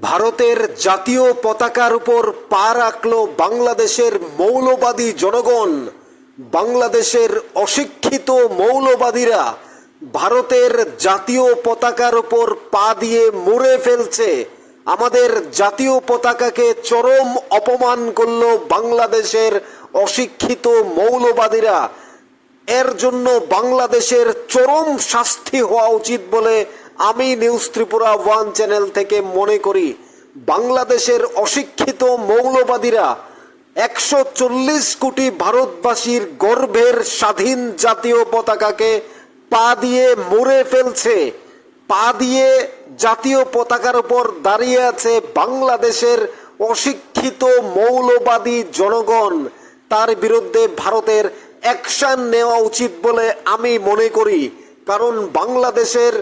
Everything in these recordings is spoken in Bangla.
ভারতের জাতীয় পতাকার উপর পা রাখল বাংলাদেশের মৌলবাদী জনগণ। বাংলাদেশের অশিক্ষিত মৌলবাদীরা ভারতের জাতীয় পতাকার উপর পা দিয়ে মুড়ে ফেলছে। আমাদের জাতীয় পতাকাকে চরম অপমান করল বাংলাদেশের অশিক্ষিত মৌলবাদীরা। এর জন্য বাংলাদেশের চরম শাস্তি হওয়া উচিত বলে আমি নিউজ ত্রিপুরা ওয়ান চ্যানেল থেকে মনে করি, বাংলাদেশের অশিক্ষিত মৌলবাদীরা একশো চল্লিশ কোটি ভারতবাসীর গর্ভের স্বাধীন জাতীয় পতাকাকে পা দিয়ে মুড়ে ফেলছে। পা দিয়ে জাতীয় পতাকার উপর দাঁড়িয়ে আছে বাংলাদেশের অশিক্ষিত মৌলবাদী জনগণ। তার বিরুদ্ধে ভারতের অ্যাকশন নেওয়া উচিত বলে আমি মনে করি, কারণ বাংলাদেশের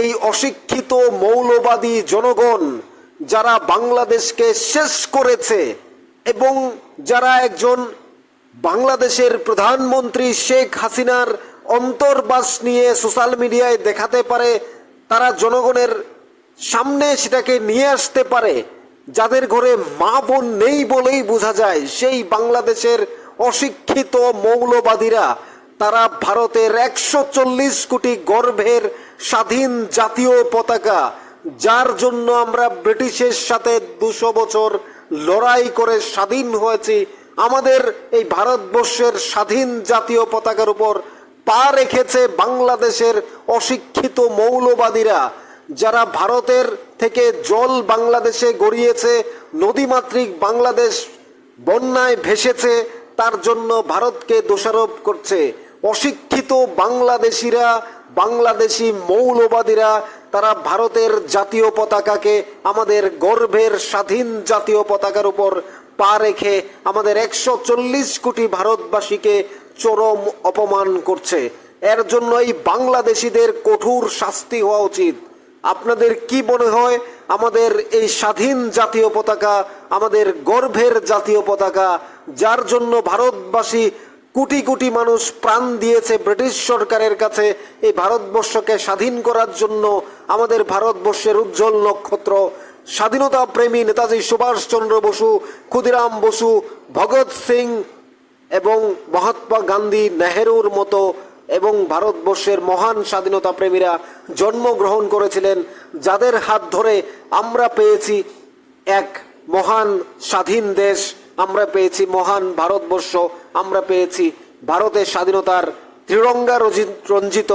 এই অশিক্ষিত মৌলবাদী জনগণ যারা বাংলাদেশকে শেষ করেছে এবং যারা একজন বাংলাদেশের প্রধানমন্ত্রী শেখ হাসিনার অন্তর্বাস নিয়ে সোশ্যাল মিডিয়ায় দেখাতে পারে, তারা জনগণের সামনে সেটাকে নিয়ে আসতে পারে। যাদের ঘরে মা বোন নেই বলেই বোঝা যায়, সেই বাংলাদেশের অশিক্ষিত মৌলবাদীরা। তারা ভারতের একশো চল্লিশ কোটি গর্ভের স্বাধীন জাতীয় পতাকা, যার জন্য আমরা ব্রিটিশের সাথে দুশো বছর লড়াই করে স্বাধীন হয়েছি, আমাদের এই ভারতবর্ষের স্বাধীন জাতীয় পতাকার উপর পা রেখেছে বাংলাদেশের অশিক্ষিত মৌলবাদীরা, যারা ভারতের থেকে জল বাংলাদেশে গড়িয়েছে, নদীমাতৃক বাংলাদেশ বন্যায় ভেসেছে, তার জন্য ভারতকে দোষারোপ করছে। অশিক্ষিত বাংলাদেশিরা বাংলাদেশি মৌলবাদীরা, তারা ভারতের জাতীয় পতাকাকে আমাদের গর্ভের স্বাধীন জাতীয় পতাকার উপর পা রেখে আমাদের একশো চল্লিশ কোটি ভারতবাসীকে চরম অপমান করছে। এর জন্য এই বাংলাদেশিদের কঠোর শাস্তি হওয়া উচিত। আপনাদের কি মনে হয়, আমাদের এই স্বাধীন জাতীয় পতাকা, আমাদের গর্ভের জাতীয় পতাকা, যার জন্য ভারতবাসী কোটি কোটি মানুষ প্রাণ দিয়েছে ব্রিটিশ সরকারের কাছে এই ভারতবর্ষকে স্বাধীন করার জন্য। আমাদের ভারতবর্ষের উজ্জ্বল নক্ষত্র, স্বাধীনতা প্রেমী নেতাজি সুভাষচন্দ্র বসু, ক্ষুদিরাম বসু, ভগৎ সিং এবং মহাত্মা গান্ধী নেহেরুর মতো এবং ভারতবর্ষের মহান স্বাধীনতা প্রেমীরা জন্মগ্রহণ করেছিলেন, যাদের হাত ধরে আমরা পেয়েছি এক মহান স্বাধীন দেশ। আমরা পেয়েছি মহান ভারতবর্ষ, আমরা পেয়েছি ভারতের স্বাধীনতার ত্রিরঙ্গা রঞ্জিত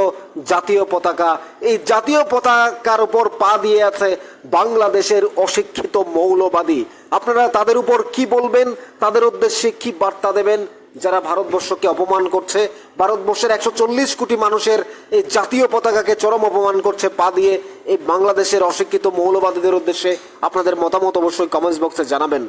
জাতীয় পতাকা। এই জাতীয় পতাকার উপর পা দিয়ে আছে বাংলাদেশের অশিক্ষিত মৌলবাদী। আপনারা তাদের উপর কি বলবেন? তাদের উদ্দেশ্যে কি বার্তা দেবেন? যারা ভারতবর্ষকে অপমান করছে, ভারতবর্ষের একশো চল্লিশ কোটি মানুষের এই জাতীয় পতাকাকে চরম অপমান করছে, পা দিয়ে এই বাংলাদেশের অশিক্ষিত মৌলবাদীদের উদ্দেশ্যে আপনাদের মতামত অবশ্যই কমেন্টস বক্সে জানাবেন।